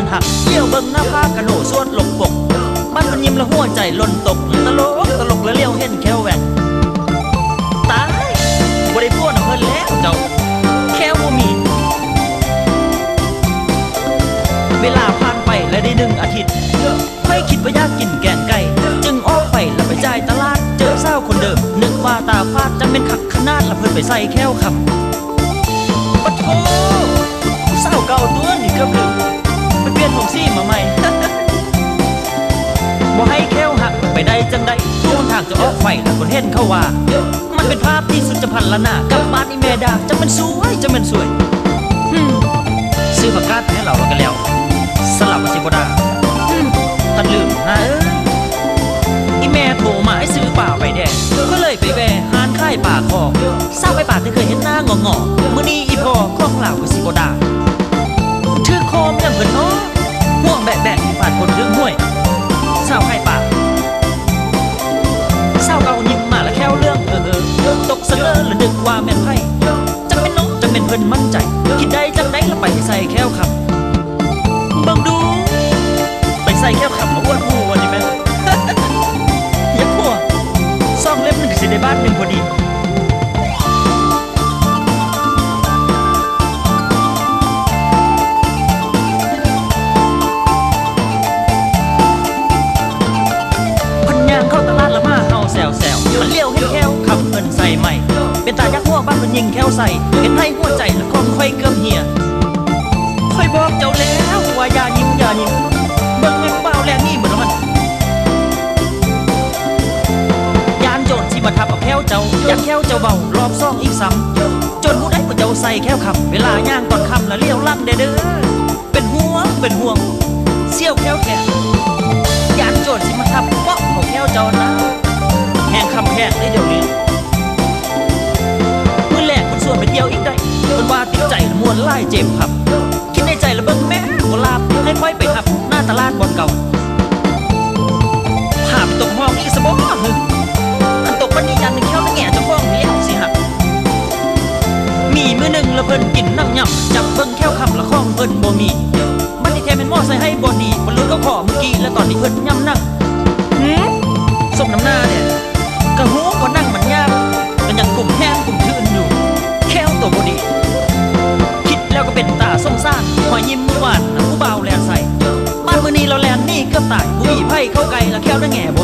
นั้นหักเลี้ยวเบิ่งหน้าผากระโหนสวดหลบปก มันมันยิ้มและหัวใจหล่นตกตลกตลกแล้วเลี้ยวเห็นแควแหวกตายบ่ได้พัวน้ำเพิ่นแล้วเจ้าแค่บ่มี เวลาผ่านไปและได้หนึ่งอาทิตย์ไม่คิดว่าอยากกินแกงไก่จึงออกไปแล้วไปจ่ายตลาด เจอสาคนเดิม นึกว่าตาฟาดจะเป็นขักขนาดละเพิ่นไปใส่แควคำปะโถสาเก่าตัวนี่เกือ ไปได้จังใดทุกทางจะออกไฟแล้วคนเห็นเขาว่า มันเป็นภาพที่สุดจะพันละหน้ากลับบ้านนี่แม่ดาจะเป็นสวยจะเป็นสวยฮึมซื้อผักกาดให้เราแล้วกันแล้วสลับมาสิบดาฮึมทันลืมนะเอ้ยอีแม่โทรมาให้ซื้อป่าไปแดงก็เลยไปแวะหานค่ายป่าคอเศร้าไปป่าที่เคยเห็นหน้างองอๆมื้อนี้อีพ่อของเหล่ากับสิบดา พิ่นมั่นใจ คิดได้จังได้แล้วไปใส่แค้วขับเบิ่งดู ไปใส่แค้ว เป็นตายักหัวบ้านมันยิงแควใส่เห็นให้หัวใจละคอมค่อยเกือบเหี่ยค่อยบอกเจ้าแล้วว่าอย่ายิ้มอย่ายิ้มเบิ่งแม่งเปล่าแลนี่เหมือนมันยานโจรสิมาทับเอาแควเจ้าอยากแควเจ้าเบารอบซ่องอีกซ้ำจนผู้ใดผู้เจ้าใส่แควขับ เวลาย่างตอนค่ำแล้วเลี้ยวลั่นเด้อเด้อเป็นห่วงเป็นห่วงเสี่ยวแควแก่ยานโจรสิมาทับเปาะของแก้วเจ้านะแหงคำแหงได้เดี๋ยวนี้ มันว่าติดใจละมวนไล่เจ็บครับ คิดในใจละเบิ่งแม่ก็ลาบให้ค่อยไปหับ หน้าตลาดบอนเก่าภาพตกห้องอีกสบอหึอันตกปันนี้ยันหนึ่งแค่วนั่งแง่จะฟ้องเลี้ยวสิหักมีมือหนึ่งละเพิ่นกินนั่งย่ำจับเบิ่งแค่วคำละข้องเพิ่นบ่มี สงสารหอยยิ้มมือหวานนะผู้เบาแลนใส่บ้านมือนี้เราแลนนี่ก็ตายบุหรี่ไพ่เข้าไกลและแค่วนั่งแง่บ